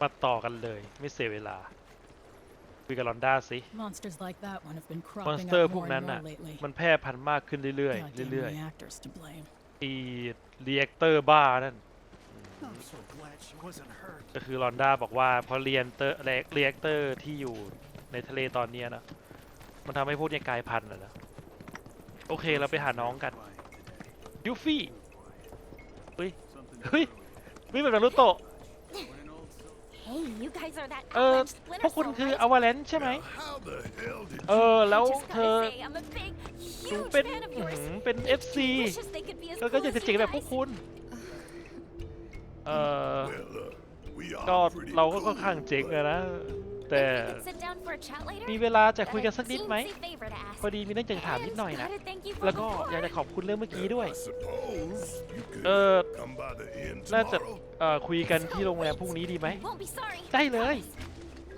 มาต่อกันเลยไม่เสียเวลาคุยกับลอนด้าสิ Monsters like that one have been มอน cropping สเตอร์ up พวก more นั้น and น่ะ more lately. มันแพร่พันธุ์มากขึ้นเรื่อย Goddamn ๆ เรื่อย reactors to blame. ๆอีรีแอคเตอร์บ้านั่น I'm so glad she wasn't hurt. ก็คือลอนด้าบอกว่าพอเรียนเตอร์รีแอคเตอร์ที่อยู่ในทะเลตอนเนี้ยนะมันทำให้พวกเนี้ยกลายพันธุ์อะนะโอเคเราไปหาน้องกันยูฟี่เฮ้ยเฮ้ยวิ่งแบบนารุโตะ Hey, you guys are that เออ avalanche พวก splinter คุณ cell, คือ right? อวาเลนใช่ไหม How the hell did เออ แล้ว Just เธ gotta อ say, I'm a big, หนู huge เป็น fan of อื้อ yours. หือเป็น FC Wishes they could be as ก็ก็ cool อยาก as จะเจ๋ง you แบบพวก guys. คุณ เออ Well, uh, we ก็ are pretty เราก็ค่อน cool, ข้างเจ๋ง but อะนะ แต่ If we could sit down for a chat later, มีเวลาจะ got คุย a กันสักนิดไหม teensy favor to ask. พอดีมีเรื่องจะถามนิดหน่อย And นะ gotta thank you for แล้วก็ before. อยากจะขอบคุณเรื่องเมื่อกี้ด้วย I suppose you could เออ come by the inn น่าจะ tomorrow. เอ่อคุยกันที่โรงแรมพรุ่งนี้ดีไหม Won't be sorry. ได้เลย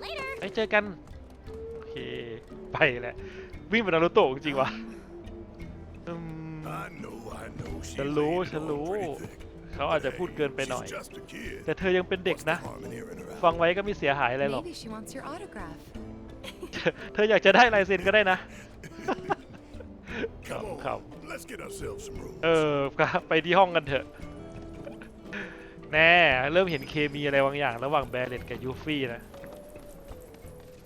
Later. ไปเจอกันโอเคไปแหละวิ่งเป็นนารุโตะจริงๆวะอืม I know, I know. She's ฉันรู้ laying it ฉัน on รู้ pretty thick. เขาอาจจะพูดเกินไป She's หน่อย just a kid. แต่เธอยังเป็นเด็ก What's the นะ harm in hearing her out? ฟังไว้ก็ไม่เสียหายอะไรหรอก Maybe she wants your autograph. เธออยากจะได้ลายเซ็นก็ได้นะ Come on, ครับ let's get ourselves some room. เออครับไปที่ห้องกันเถอะ แน่เริ่มเห็นเคมีอะไรบางอย่าง ระหว่างแบร์เลตกับยูฟี่นะ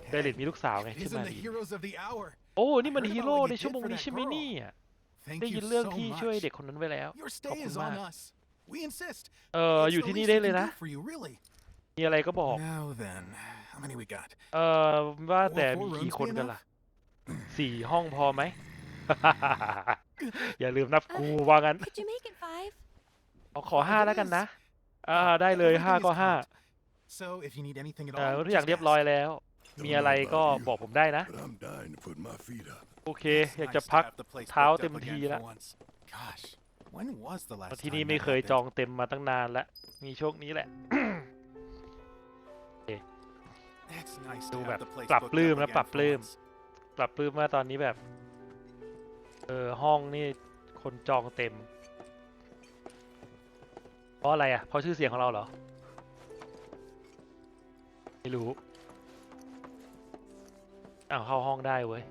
แบร์เลตมีลูกสาวไง It ชื่อ isn't มา the รี heroes of the hour. โอ้นี่มัน I heard ฮี about โร่ what you ใน did ชั่วโมง for นี้ that ใช่ไหม girl. เนี่ย Thank ได้ยิ you นเรื่อง so ที่ช่วย much. เด็กคนนั้นไว้แล้ว Your ขอบ stay คุณ is มาก on us. We insist. เออ It's อยู่ the ที่นี่ least ได้ we เลย can นะ do for you, really. มีอะไรก็บอก Now then, how many we got? เออว่าแต่ Four มี rooms กี่ be คนกัน enough? ล่ะสี่ห้องพอไหม อย่าลืมนับกูว่างั้น Could you make it five? เอาขอห้าแล้วกันนะอ่าได้เลยห้า Everything ก็ is ห้า count. So if you need anything at เออ all, ทุกอย่าง just เรียบ ask. ร้อยแล้ว มี Don't อะไร know ก็ about you, บอกผมได้นะ but I'm dying to put my feet up. โอเค It's อยาก nice จะ to พัก have the place เท้า booked เต็ม up again ที for แล้ว once. Gosh, when was the last ที่ time นี่ that ไม่เคย happened? จองเต็มมาตั้งนานแล้ว มีช่วงนี้แหละ It's nice ดู to แบบ have the place ปรับ booked ปลื้ม up นะ again ปรับ for ปลื้ม once. ปรับปลื้มว่าตอนนี้แบบ เออห้องนี่คนจองเต็ม เพราะอะไรอะ เพราะชื่อเสียงของเราเหรอ ไม่รู้อ้าวเข้าห้องได้เว้ย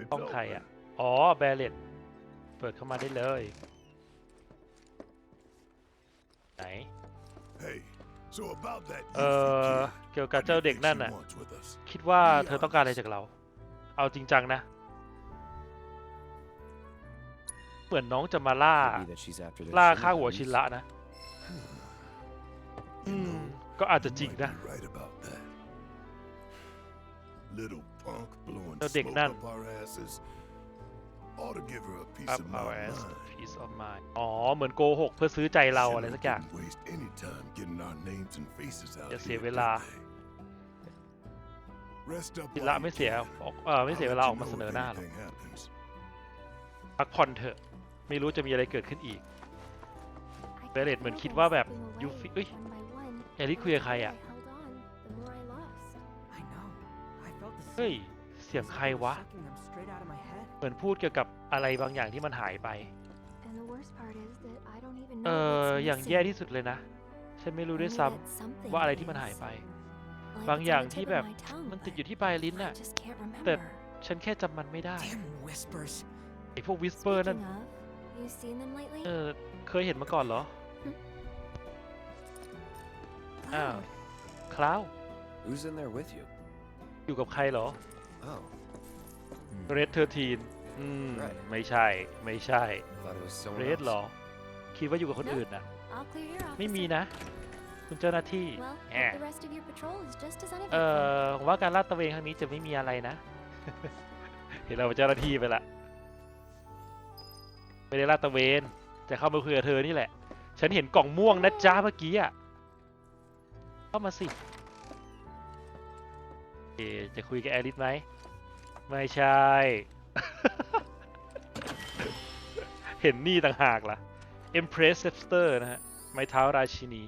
It's ห้องใคร open. อะ อ๋อ แบรเลต เปิดเข้ามาได้เลย ไหน Hey, so about that เอ Yuffie อ kid, เกี่ยวกับ what do เจ้า you เด็ก think นั่น she น่ะ wants with us? คิดว่าเธอต้องการอะไรจากเรา เอาจริงจังนะ เหมือนน้องจะมาล่า Could be that she's after their ล่า shit ค่าหัว items. ชินละนะ You Hmm, know, ก็อาจจะ you จริง might นะ be right about that. Little punk blowing เจ้าเด็ก smoke นั่น up our asses. Ought to give her a piece up of our my ass mind. piece of mind อ๋อ เหมือนโกหกเพื่อซื้อใจเราอะไรสักอย่าง Shouldn't waste any time getting our names and faces out อย่าเสีย here, เวลา did they? Rest up ชิน while ละ you ไม่เสีย can. ออกเออไม่เสีย I'll เว let ลา you ออกมา know เสนอ if หน้าหรอก anything happens. พักผ่อนเถอะ ไม่รู้จะมีอะไรเกิดขึ้นอีก I Bennett kept เหมือนคิด moving ว่าแบบ slipping away, ยูฟิเอ้ย one by one. แอลิคุยกับใคร The more อะ I held on, the more I lost. I know. I felt the เฮ้ย same. เสียง It's ใคร like they were วะ sucking them straight out of my head. เหมือนพูดเกี่ยวกับอะไรบางอย่างที่มันหายไป And the worst part is that I don't even เอ know อ what's อย่าง missing. แย่ที่สุดเลยนะ ฉันไม่รู้ I ด้วย know ซ้ that something ำว่าอะไรที่มันหายไป is. บาง Like อย่าง it's on the ที่ tip แบ of บ my tongue, มันติด but อยู่ที่ปลายลิ้น I น่ะ just can't แต่ remember. ฉันแค่จำมันไม่ได้ Damn whispers. ไอพวกวิสเปอร์นั่น Speaking of, you seen them lately? เออ เคยเห็นมาก่อนเหรอ อ้าว Cloud. คลาว Who's in there with you? อยู่กับใครเหรอ Oh, เรดเทอร์ทีนอืม Right. ไม่ใช่ ไม่ใช่ thought it was เร someone ดเหรอ else. คิดว่าอยู่กับคนอื่นน่ะ I'll clear your office. ไม่มีนะ คุณเจ้าหน้าที่ Well, แห hope ม the rest of your patrol is just as เอ่ uneventful. อผมว่าการลาดตระเวนครั้งนี้จะไม่มีอะไรนะ เห็นเราเป็นเจ้าหน้าที่ไปละไม่ได้ลาดตระเวนจะเข้ามาคุยกับเธอนี่แหละ ฉันเห็นกล่องม่วงนะจ๊ะเมื่อกี้อะเข้ามาสิเอะจะคุยกับแอริสไหม ไม่ใช่ เห็นนี่ต่างหากล่ะ Empress s e p t e r นะฮะ ไม้เท้าราชินี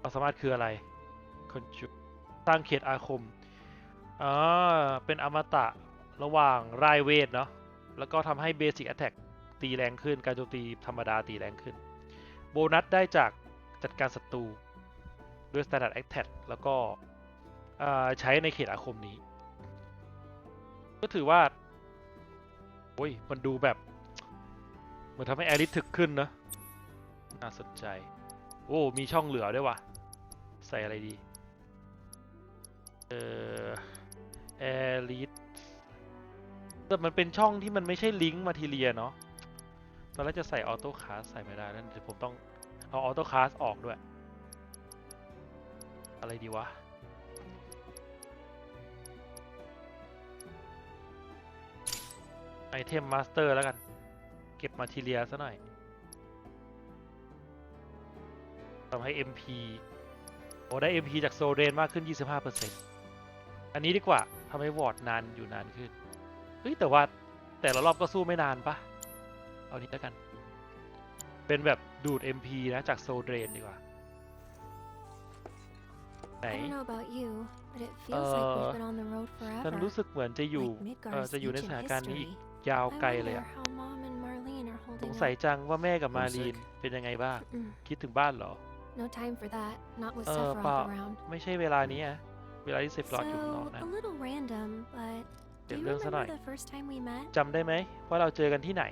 ความสามารถคืออะไรคนจุสร้างเขตอาคมอ่าเป็นอมตะระหว่างรายเวทเนาะ แล้วก็ทำให้เบสิ c แอ t แท k ตีแรงขึ้น การโจมตีธรรมดาตีแรงขึ้น โบนัสได้จากจัดการศัตรู ด้วย Standard Attack แล้วก็ใช้ในเขตอาคมนี้ ก็ถือว่าโอ้ยมันดูแบบ เหมือนทำให้แอริสถึกขึ้นนะน่าสนใจ โอ้ มีช่องเหลือด้วยวะใส่อะไรดี เออแอริสแต่มันเป็นช่องที่มันไม่ใช่ลิงก์มาทีเรียเนาะตอนแรกจะใส่ออโต้ค s สใส่ไม่ได้นั่นเดี๋ยวผมต้องเอาออโต้ค s สออกด้วย อะไรดีวะ ไอเทมมาสเตอร์แล้วกัน เก็บมาทีเรียซะหน่อยทำให้ MP โอ้ได้ MP จากโซเรนมากขึ้น 25%อันนี้ดีกว่าทำให้วอร์ดนานอยู่นานขึ้น เฮ้ย แต่ว่าแต่ละรอบก็สู้ไม่นานปะเอานี้แล้วกัน เป็นแบบดูด MP นะจากโซเดรนดีกว่า ไหน I don't know about you, but it feels like Uh, we've been on the road ฉัน forever. รู้สึกเหมือนจะอยู่ like เออ Midgar's จะอยู่ในส ancient ถานการณ์นี้อีก history. ยาว I ไกลเลย wonder อะ how Mom and Marlene are ส holding งสัย up. จังว่าแม่กับมา Homesick รีนเป็นยังไงบ้าง Mm, คิดถึงบ้านเหรอ no time for that. Not with เออ Sephiroth เปล่า around. ไม่ใช่เวลานี้อะเวลาที่เซฟรอดอยู่ข้างนอก So นะ a little random, but เดี๋ do ยว you เรื่องซะหน่อย remember the first time we met? จำได้ไหมว่าเราเจอกันที่ไหน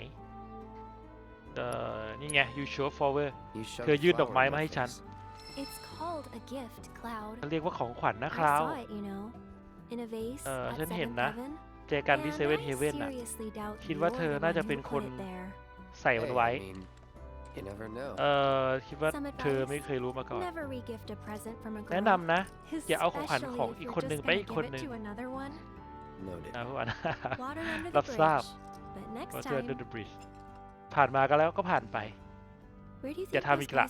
เออนี่ไง you show forward You shoved เธอยื่นด flower อกไม้ in มา my ให้ฉัน face. It's called a gift, Cloud. เขาเรียกว่าของขวัญนะ I คราว saw it, you know, in a vase เออ at ฉันเห็น Seventh นะ Heaven. เจอกันที่ And เซเว่น I เฮเว่นน่ะ seriously doubt คิดว่า you're เธอ the น่า one จะ who เป็นคน put it there. ใส่มัน Hey, ไว้ I mean, you never know. เออคิดว่า Some เธอ advice? ไม่เคยรู้มาก่อน Never re-gift a present from a แนะ girl. นำนะ อย่าเอาของขวัญ Especially ของ if อีก you're คนหนึ่ง just ไปอีก gonna คน give หนึ่ it ง to another one. Noted. นะพวกอัน Water under รั the บทราบ bridge. But next Water time, under the bridge ผ่านมาก็แล้วก็ผ่านไป where do you อย่า think ทำ this อีกละ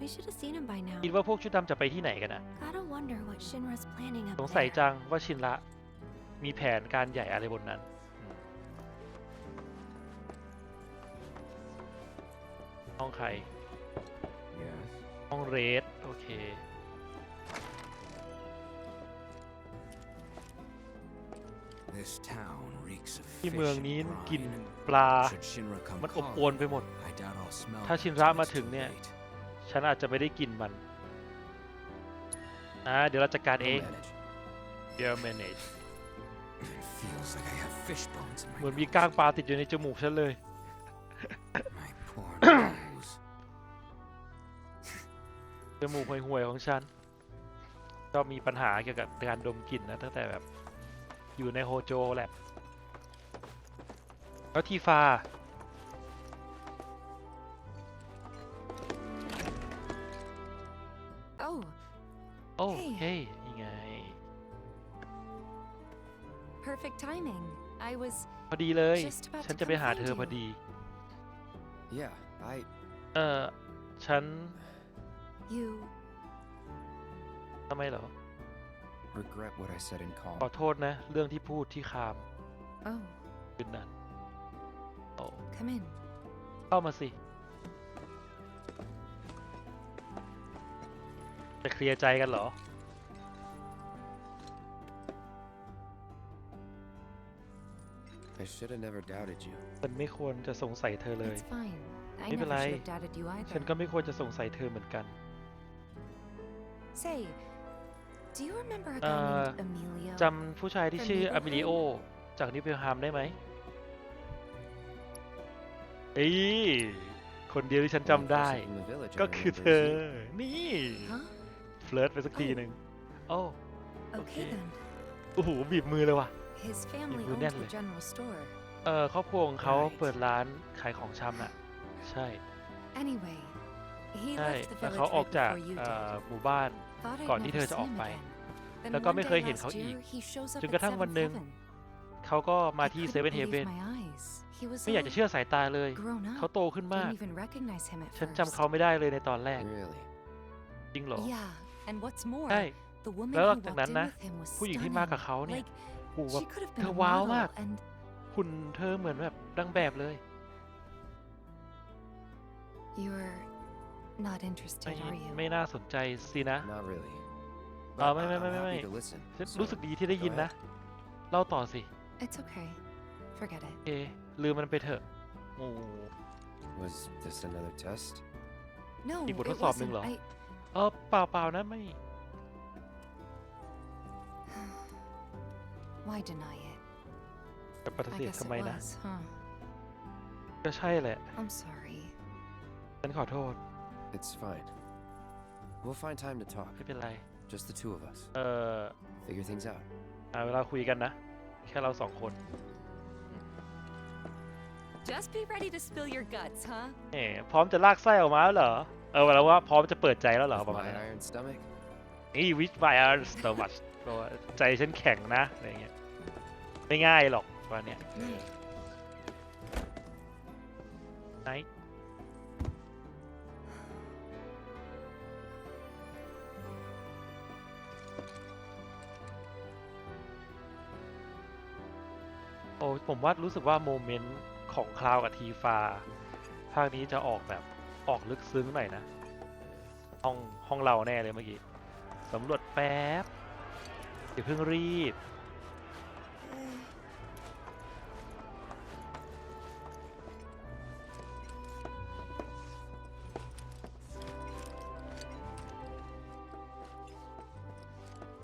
guys in black went? We should have seen him by now. คิดว่าพวกชุดดำจะไปที่ไหนกันอะ Gotta wonder what Shinra's planning up สงสัย there. จังว่าชินละมีแผนการใหญ่อะไรบนนั้นอืมห้องใคร Yes. ห้องเรดโอเค This town reeks of ที่ fish เมือง and นี้กลิ่น brine. ปลา Should Shinra come มันอบ calling, อวนไปหมด I doubt I'll smell ถ้า them ชินระ till มา it's ถึง too เนี่ย late. ฉันอาจจะไม่ได้กินมันอ่าเดี๋ยวเราจัดการเอ I'll ง manage. เดี๋ยว manage It feels like I have fish bones in เหมือน my มี nose. ก้างปลาติดอยู่ในจมูกฉันเลย My poor nose. จมูกห่วยๆของฉัน ก็มีปัญหาเกี่ยวกับการดมกลิ่นนะตั้งแต่แบบอยู่ในโฮโจแหละแล้วทีฟา โอ้เฮ้ยเฮ้ยนี่ไง perfect timing. I was พอดีเลย Just about to ฉันจะไปหา come เธ find อ you. พอดี Yeah, I. เออฉัน you. ทำไมเหรอ regret what I said in ขอ call. โทษนะ เรื่องที่พูดที่คาม Oh, คืนนั้นโอ้ come in. เข้ามาสิ จะเคลียร์ใจกันเหรอ I should have never doubted you. ฉันไม่ควรจะสงสัยเธอเลย It's fine. I Maybe never like- should have doubted you ฉัน either. ก็ไม่ควรจะสงสัยเธอเหมือนกัน Say, do you remember a เอ่ guy อ named Emilio? จำผู้ชายที่ชื่อ From อ m มิลิโอ Neighborhood? จากนิเวลฮามได้ไหมเอ้ยคนเดียวที่ฉัน Only จำได้ person from the village I ก็คือ remember เธ is อ you. นี่ Huh? เฟลิร์ตไปสักทีหนึ่งโอ้ Okay Okay. then. โอ้โหบีบมือเลยว่ะ His family Ibu owned Nat the เลย general store. เออครอบครัวของเขา Right. เปิดร้านขายของชำอะ ใช่ Anyway, he ใช่ left the แล้ว village เขาออก right จาก before you เอ่อ did. หมู่บ้าน Thought I'd ก่อนที่ never เธอจะ see ออก him ไป again. Then แล้วก็ one ไม่ day เคยเห็น last เขาอีก year, he shows up จน at กระทั่งวัน Seventh หนึ่ง Heaven. เขาก็มา I ที่ couldn't เซเว่นเฮ believe เว่น my eyes. He was ไม่อยาก so จะเชื่อสายตาเลย grown เขา up. โตขึ้นมาก Didn't even recognize him at ฉัน first. จำเขาไม่ได้เลยในตอนแรก Really? จริงเหรอ Yeah, and what's more, ใช่ the woman แล้ว who หลังจาก walked นั้น in นะ with him was ผู้หญิงที่มากับเขา stunning. เนี่ย Like, โอ้โหแบบ she could have เธ been อ a ว้าว model, มาก and หุ่นเธอเหมือนแบบดังแบบเลย you're not interested, ไม่ are you? ไม่น่าสนใจสินะ Not really. Uh, But wait, I- wait, I'm wait, happy wait. to listen. ฉัน so รู้สึกดีที่ได้ go ยินนะ ahead. เล่าต่อสิ It's okay. Forget it. เอลืมมันไปเถอะโอ้ Was this another test? No, อีกบทท it ดสอบหนึ่ง wasn't. เหรอ I... เออเปล่าเปล่านะไม่ Why deny it? จะปฏิ I เสธ guess ทำ it ไมนะ was, huh? ก็ใช่แหละ I'm sorry. ฉันขอโทษ It's fine. We'll find time to talk. ไม่เป็นไร Just the two of us. เออ Figure things out. หาเวลาคุยกันนะ แค่เราสองคน Just be ready to spill your guts, huh? เอ๋พร้อมจะลากไส้ออกมาแล้วเหรอ เออแล้วว่าพร้อมจะเปิดใจแล้วเหรอ With ประมาณ my นั้น iron stomach? นี่วิชไ i อ r ร์สโตมัชใจฉันแข็งนะอะไรเงี้ยไม่ง่ายหรอกวันเนี้ยไหนโอ้ผมว่ารู้สึกว่าโมเมนต์ของคลาวกับทีฟาภาคนี้จะออกแบบ ออกลึกซึ้งหน่อยนะ ห้องห้องเราแน่เลยเมื่อกี้สำรวจแป๊บอย่าเพิ่งรีบ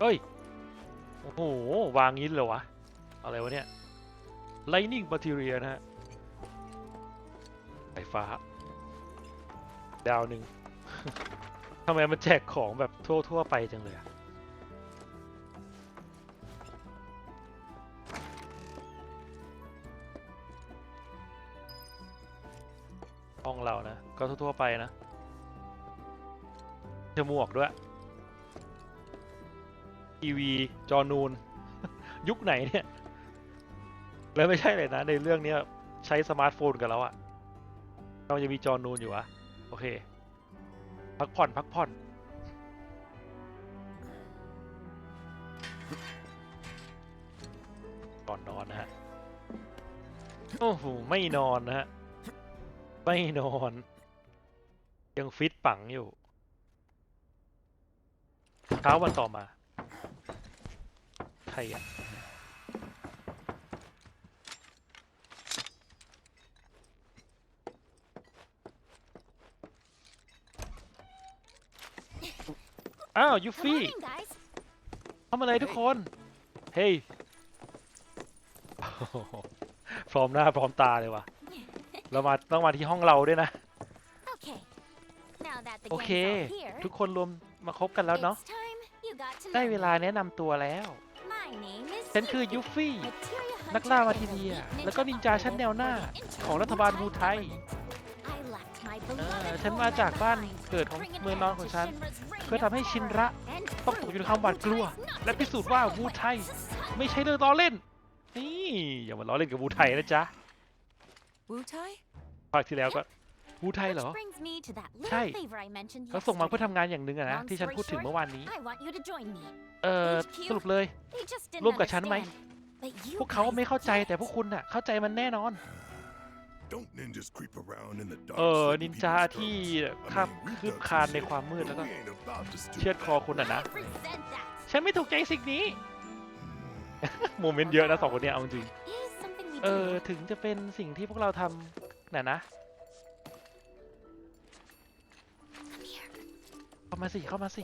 เฮ้ย โอ้โห วางงี้เลยวะ อะไรวะเนี่ย Lightning Material นะฮะไฟฟ้า ดาวหนึ่ง ทำไมมันแจกของแบบทั่ว ๆ ไปจังเลยอะห้องเรานะ ก็ทั่ว ๆ ไปนะจมูกด้วยทีวี จอนูน ยุคไหนเนี่ย แล้วไม่ใช่เลยนะ ในเรื่องนี้ใช้สมาร์ทโฟนกันแล้วอะเราจะมีจอนูนอยู่อะ โอเค พักผ่อนพักผ่อนก่อนนอนนะฮะ โอ้โห ไม่นอนนะฮะ ไม่นอน ยังฟิตปังอยู่ เช้าวันต่อมา ใครอะ อ้าวยู Come ฟี่ on in, guys. ทำอะไรทุกคน เฮ้ยพร้อมหน้าพร้อมตาเลยว่ะ เรามาต้องมาที่ห้องเราด้วยนะ Okay. Now that the โอเค gang's all here, ทุกคนรวมมาคบกันแล้วเนาะ it's time you got to ได้ know เว me. ลาแนะนำตัวแล้ว My name is ฉันคือยู Yuffie, ฟี่ materia นักล่า hunter มา and ทีเดีย elite แล้วก็ ninja นินจาชั้นแนวหน้า operative for the ของรัฐบาล Inter บูไทย เอ beloved อฉัน home มาจาก land บ้าน behind, เกิดของ bring an เมืองนอน end ของ to ฉัน Shinra's reign เพื่อทำให้ of ชิน terror ระ and ต้องตกอยู่ใน prove ความหวาดกลัว Wu Tai is not และ to พิ be สูจน์ว่า trifled วูไทย with. Society ไม่ใช่เรื่องล้อเล่น นี่อย่ามาล้อเล่นกับวูไทยนะจ๊ะ Wu Tai? ภาคที่แล้วก็วูไทยเหรอ Which brings me to that ใช่ little favor I mentioned เขาส่งมาเพื่อ yesterday. ทำงานอย่างหนึ่งอะนะ Long ที่ฉัน story พูดถึง short, เมื่อวานนี้ I want you to join me. เออ HQ สรุปเลย They just didn't ร่วมกับฉันไหม understand. But you พวกเขา guys ไม่เข้าใจ get แต่พวกคุณน่ะเข้าใจมันแน่นอน Don't ninjas creep around in the dark? เออ slipping นินจา people's ที่ throats? I ข้าม mean, we คืบ done คาน some ใน shit, ความมืด but แล้วก็ we ain't about to stoop เชือดคอคุณ I อะนะ resent that. ฉันไม่ถูกใจสิ่งนี้ โมเมนต์เยอะนะสองคนเนี้ยเอาจริง Is something we เอ do. อถึงจะเป็นสิ่งที่พวกเราทำน่ะนะ Come here. เข้ามาสิเข้ามาสิ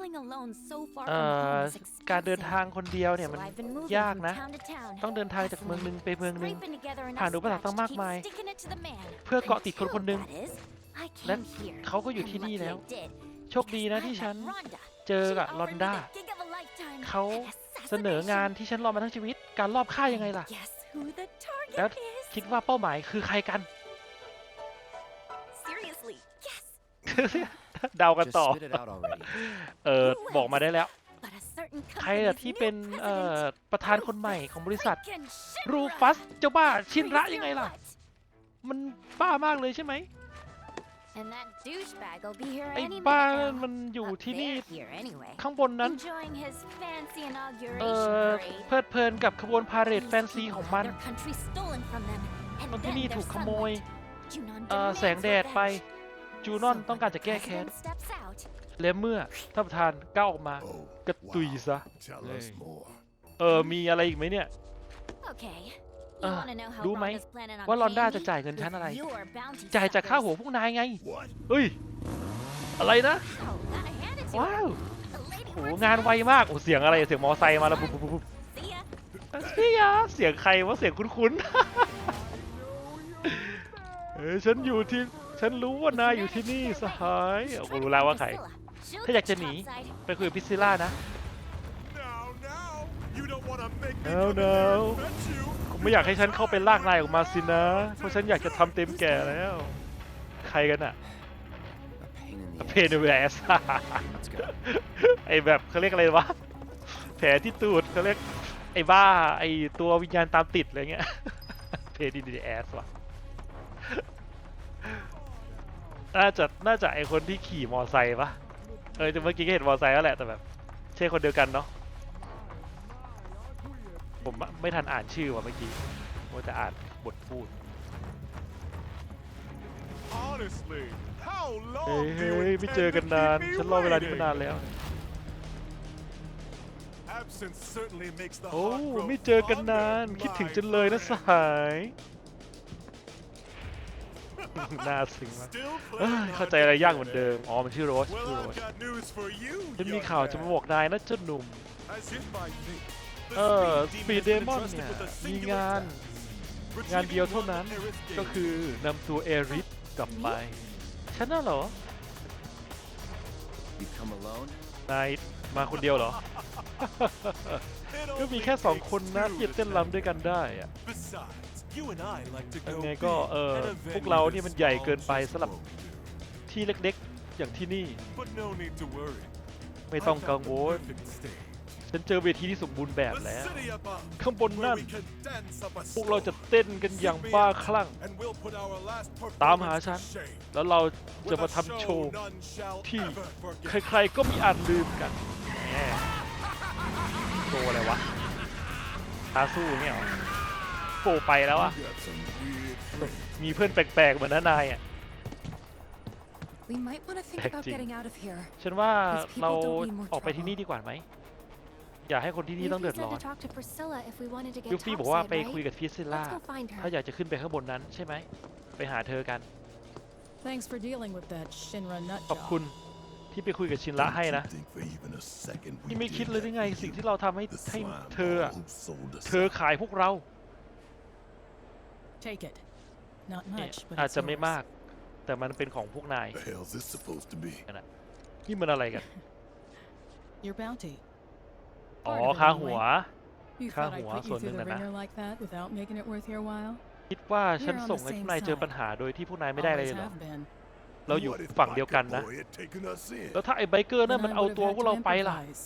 เอ่ from อ home is การเดิน expensive. ทางคนเดียวเนี่ย So มัน I've been moving ยาก from นะ town to town, ต้องเดินทางจากเมืองหนึ่งไปเมืองหนึ่ง scraping together enough ผ่านอุปสรรคตั้ง scratch to มาก keep มาย sticking it to the man. เพื่อเกาะติดคนคนหนึ่ง Until, that is, I และ came here. เขาก็อยู่ที่ And นี่ lucky แล้ว I did, โชคดีนะ because I ที่ฉัน met Rhonda. เจอ She กับลอน offered me ด้า the gig of a lifetime, เขา an เสนองาน assassination. ที่ฉันรอมาทั้งชีวิต การลอบฆ่ายังไงล่ะ Guess who the แล้ว target is? คิดว่าเป้าหมายคือใครกัน Seriously, guess. เดากัน Just ต่อ spit it out already. เออบอกมาได้แล้ว But a certain ใครอะ company's ที่ new เป็นเอ่อ president, ประธานคนใหม่ของบริษัท freaking รู Shinra. ฟัสเจ้าบ้าชินระ Freeze ยังไง your ล่ะ what? มันบ้ามากเลยใช่ไหม And that douchebag will be here ไอ้ any บ้า minute นั่น now. มันอยู่ Up ที่นี่ there here anyway. ข้างบนนั้น Enjoying his fancy เอ inauguration อ parade. เพลิดเพลินกับขบวนพาเหรด These แฟนซี people ของ had มัน their country stolen from them, and คนที่ then นี่ their ถูกขโมย sunlight. Junon เอ่อ demands แสงแดดไป revenge. จูนอน So ต้อง when การจะ the แก้แค้น president steps out, และเมื่อท่านประธานก้าวออกมา Oh, กระตุย wow. ซะ Tell us more. เออมีอะไรอีกไหมเนี่ย okay, เอ You อ wanna know how รู้ไหม Rhonda's planning on ว่าลอนด้า paying จะ me? จ่ายเงินฉัน With อะไร your bounty จ่ายจากค่า suckers. หัวพวกนายไง What? เฮ้ย อะไรนะ Oh, gotta hand it to ว้าว her. The lady โห works งาน hard. ไวมากโอ้เสียงอะไรเสียงมอไซค์มาแล้วปุ๊บปุ๊บปุ๊บ See ya. เสียเสียงใครวะเสียงคุ้นๆเอ้ยฉันอยู่ที่ ฉันรู้ว่านายอยู่ที่นี่สหายโอ้โหรู้แล้วว่าใคร She'll ถ้าอยาก get จะหนี topside. ไปคุยกับพิซซิล่านะ Now, now, you don't want to make me No, come in no. there and fetch you. ผมไม่อยากให้ฉันเข้าไปลากนายออกมาสินะ เพราะฉันอยากจะทำเต็มแก่แล้ว ใครกันอะ A pain in the เพนเวส Let's go. ไอแบบเขาเรียกอะไรวะ แผลที่ตูดเขาเรียกไอ้บ้า ไอตัววิญญาณตามติดอะไรเงี้ย เพนดีดีแอสว่ะ น่าจะน่าจะไอคนที่ขี่มอไซค์ปะเออแต่เมื่อกี้ก็เห็นมอไซค์แล้วแหละแต่แบบใช่คนเดียวกันเนาะผมอะไม่ทันอ่านชื่อว่ะเมื่อกี้ว่าจะอ่านบทพูด Honestly, how เฮ้ย long do you เฮ้ยไม่เจอ intend กัน to นาน keep me ฉันรอเวลานี้มา waiting? นานแล้ว Absence certainly makes the โอ้ heart grow ไม่เจอกันนาน fonder, คิดถึง my จังเลยนะ friend. สหาย น่าซึ้งมาก Still เอ้ย playing เข้า hard ใจ to อะไรยาก get เหมือน there. เดิม อ๋อ มันชื่อโรสชื่อ Well, โร I've ส got news for you, ฉันมี young ข่าวจะมา man. บอกนายนะเจ้าหนุ่ม As if by fate, the เออส Speed ปีด Demon เด has มอน been เนี่ย entrusted with a มี singular งาน task. งานเดียวเท่า Retrieving นั้น one Aerith ก็ Gate. คือนำตัวเอริสกลับไป ฉันน่ะเหรอ You come alone? นายมาคนเดียวเหรอ It ก็มี only แค่สอง takes คนนะ two ที่จะเต้น to รำด้วยกันได้อะ Besides, you and I like to ยัง go ไง big ก็เออ at a พวก venue เรา this นี่มันใหญ่เกิน small ไป just สำหรับ won't do. ที่เล็กๆ อย่างที่นี่ But no need to worry. ไม่ I ต้องกัง found ว the ล perfect stage. ฉันเจอเวทีที่สมบูรณ์แบบ The แล้ว city above, ข้างบน where นั่น we can dance up a พวกเราจะ slope. เต้นกันอย่าง Seek me บ้า out, คลั่ง and we'll put our last ตามหา performance ฉัน to shame. แล้วเราจะ With มา a ทำโช show ว์ none shall ที่ ever forget. ใครๆก็มีอันลืมกันแหมโชว์อะไรวะตาสู้เนี่ยเหรอโปไปแล้วอะ You got some weird friends. มีเพื่อนแปลกๆเหมือนน้านายอะ We might want to think about Acting. getting out of here. ฉันว่า These people เรา don't need more ออกไปที่นี่ trouble. ดีกว่าไหม อย่าให้คนที่นี่ต้องเดือด Yuffie ร้อ said น to talk to Priscilla if we wanted to get ยูฟี่บอกว่า topside, ไปคุย right? กับพิซซิล่า Let's go find ถ้า her. อยากจะขึ้นไปข้างบนนั้นใช่ไหม ไปหาเธอกัน Thanks for dealing with that Shinra nut ขอบ job. คุณที่ไปคุยกับชินละ Don't ให้ you นะ think for even a second we นี่ไม่ did คิดเลยได้ that ไง for สิ่ง you? ที่เราทำให้ The ให้ slime เธอ ball อะ who sold us เธอ out. ขายพวกเรา Take it. Not เนี่ย much, but อาจ it's จะไม่ yours. มาก แต่มันเป็นของพวกนาย The hell's this supposed to be? นี่มันอะไรกัน Your bounty. อ๋อ Part of it ค่า anyway. หัว You Khá thought I'd hủa, put you ส่วน through หนึ่ the งนะ ringer like that without making it worth your while? คิดว่าฉัน We're on ส่ง the ให้พว same กนายเจอ side. ปัญหาโดยที่พวกนายไม่ได้อะไร Always เลยเหรอ have been. เราอยู่ What if ฝั่งเดียวกัน Baka นะ Boy had taken us in? แล้วถ้าไอ้ไบเกอร์นั่น Then มัน I เอา would have ตัว had พวก to เราไปล่ะ improvise,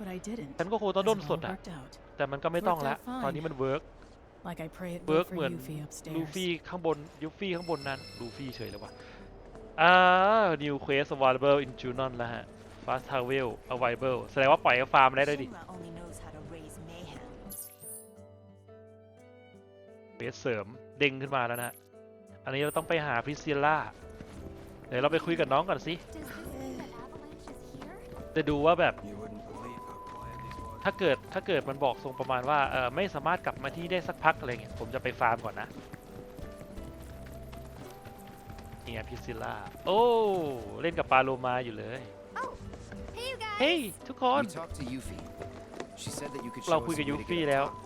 But I didn't. ฉันก็คงต้อง as ด้น it ส all ดอะ worked out. แต่มันก็ไม่ต้องละ Worked out fine. ตอนนี้มันเวิร์ก Like I pray it เวิร์ would ก for เหมือน Yuffie ลู upstairs. ฟี่ข้างบนยูฟี่ข้างบนนั้นลูฟี่เฉยเลยวะอ่า new quest available in Junon แล้วฮะ fast travel available แสดงว่าปล่อยให้ฟาร์มได้ด้วยดิ Shinra only knows how to raise mayhem. เบสเสริมเด้งขึ้นมาแล้วนะฮะอันนี้เราต้องไปหาพริซิล่า เดี๋ยวเราไปคุยกับน้องก่อนสิ Does this mean that Avalanche is here? จะดูว่าแบบ You wouldn't ถ้าเกิดถ้าเกิดมันบอกทรงประมาณว่าเออไม่สามารถกลับมาที่ได้สักพักอะไรเงี้ยผมจะไปฟาร์มก่อนนะนี่ไงพิซซิล่าโอ้เล่นกับปลาโลมาอยู่เลย Hey, you guys. เฮ้ยทุกคน We talked to Yuffie. She said that you could เรา show คุย us กับ a ยู way to ฟี่ get แล้ว up top.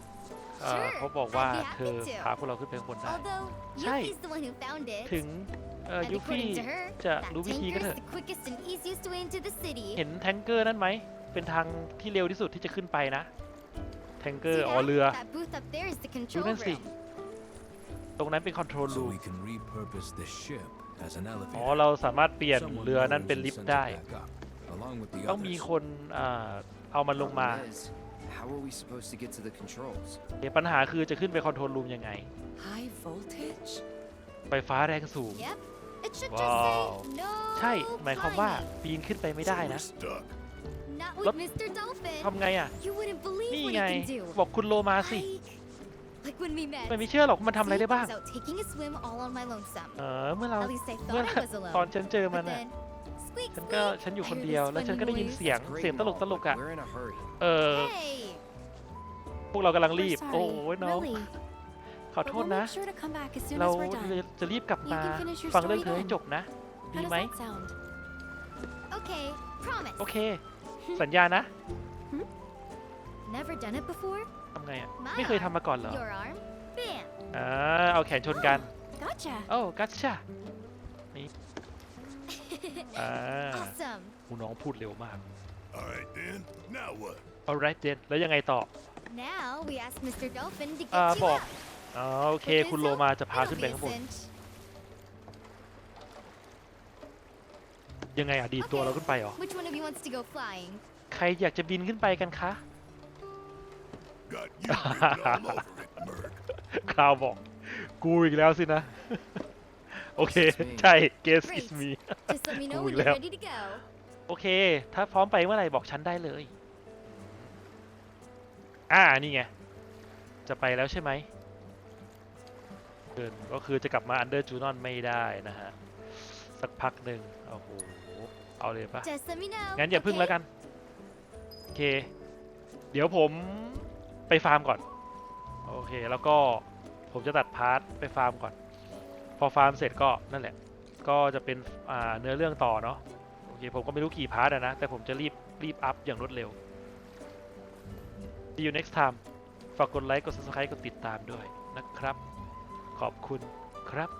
เอ่อ Sure, เขาบอกว่า I'd be happy เธอ to. พาพวกเราขึ้นไปข้างบนได้ Although Chai. Yuffie's the one who found it. ถึงเอ่อ And ยูฟี่ according to her, จะ that รู้วิธีก็ tanker เถ is อะ the quickest and easiest way into the city. เห็นแทงเกอร์นั่นไหม เป็นทางที่เร็วที่สุดที่จะขึ้นไปนะแทงเกอ See ร์อ๋อ that? เรือ That booth up there is the ดู control นั่นสิ room. ตรงนั้นเป็นคอนโทรล So รูม we can repurpose the ship as an อ๋อ elevator. เราสามารถเปลี่ยน Someone เรือนั้น knows เป็น who ลิฟต์ sent ได้ it back up, along with the ต้องมี others. คนอ่าเอามันลงมา Problem is, how are we supposed to get to the controls? เดี๋ยวปัญหาคือจะขึ้นไปคอนโทรลรูมยังไง High voltage? ไฟฟ้าแรงสูง Yep. It should Wow. just say no ใช่ หมายความว่า climbing. ปีนขึ้นไปไม่ได้ So นะ we're stuck. Not Look. with Mr. Dolphin. ทำไงอะ You wouldn't believe นี่ what ไง he can do. บอกคุณโลมาสิ Like, like when we met. ไม่มีเชื่อหรอกว่ามันทำอะไรได้ See, I บ้าง was out taking a swim all on my lonesome. เออเมื่อเรา At least I เมื่อ thought I was alone. ตอนฉันเจอมัน But อะ then, squeak, ฉันก็ squeak, ฉันอยู่ I คน heard เดียว this แล้วฉันก็ได้ funny ยิน noise. เสียง Great เสียง and ตล all, กตลก but อะ We're in a hurry. เออ Hey, พวกเรากำลังรี we're บโอ้ sorry. ยน้อง Really. ขอ But โท we'll ษนะ make sure to come back as soon เรา as we're done. จะรีบกลับ You มา can finish your ฟังเรื่อง story เธอให้ then. จบนะ How ดี does ไหม that sound? Okay, promise. โอเค สัญญานะ Never done it before? ทำไงอะ My ไม่เคยทำมาก่อนเหรอ Your arm. Bam. อ่าเอาแขนชนกัน Gotcha. โอ้กัชชานี่อ่า Awesome. หูน้องพูดเร็วมาก All right then. Now what? alright then แล้วยังไงต่อ Now we ask Mr. Dolphin to get อ่า you บอก up. อ๋อโอเค With คุณ his โล help, มาจะพา it'll ขึ้นไป be a ข้างบน cinch. ยังไงอะดีดตัวเราขึ้นไปเหรอ Which one of you wants to go flying? ใครอยากจะบินขึ้นไปกันคะ Got you written all over it, Merc. คราวบอก กูอีกแล้วสินะ โอเค Guess it's me. ใช่ guess is Great. me Just let me know Ui, when you're leo. ready to go. โอเค ถ้าพร้อมไปเมื่อไหร่บอกฉันได้เลย อ่า นี่ไง จะไปแล้วใช่ไหมเดินก็คือจะกลับมาอันเดอร์จูนอนไม่ได้นะฮะ สักพักหนึ่งโอ้โหเอาเลยปะ Just let me know. งั้นอย่าพึ่ง okay? แล้วกันโอเค เดี๋ยวผมไปฟาร์มก่อนโอเคแล้วก็ผมจะตัดพาร์ทไปฟาร์มก่อน พอฟาร์มเสร็จก็นั่นแหละ ก็จะเป็นอ่าเนื้อเรื่องต่อเนาะโอเคผมก็ไม่รู้กี่พาร์ทอะนะแต่ผมจะรีบรีบอัพอย่างรวดเร็ว See you next time ฝากกดไลค์กด subscribe กดติดตามด้วยนะครับ ขอบคุณครับ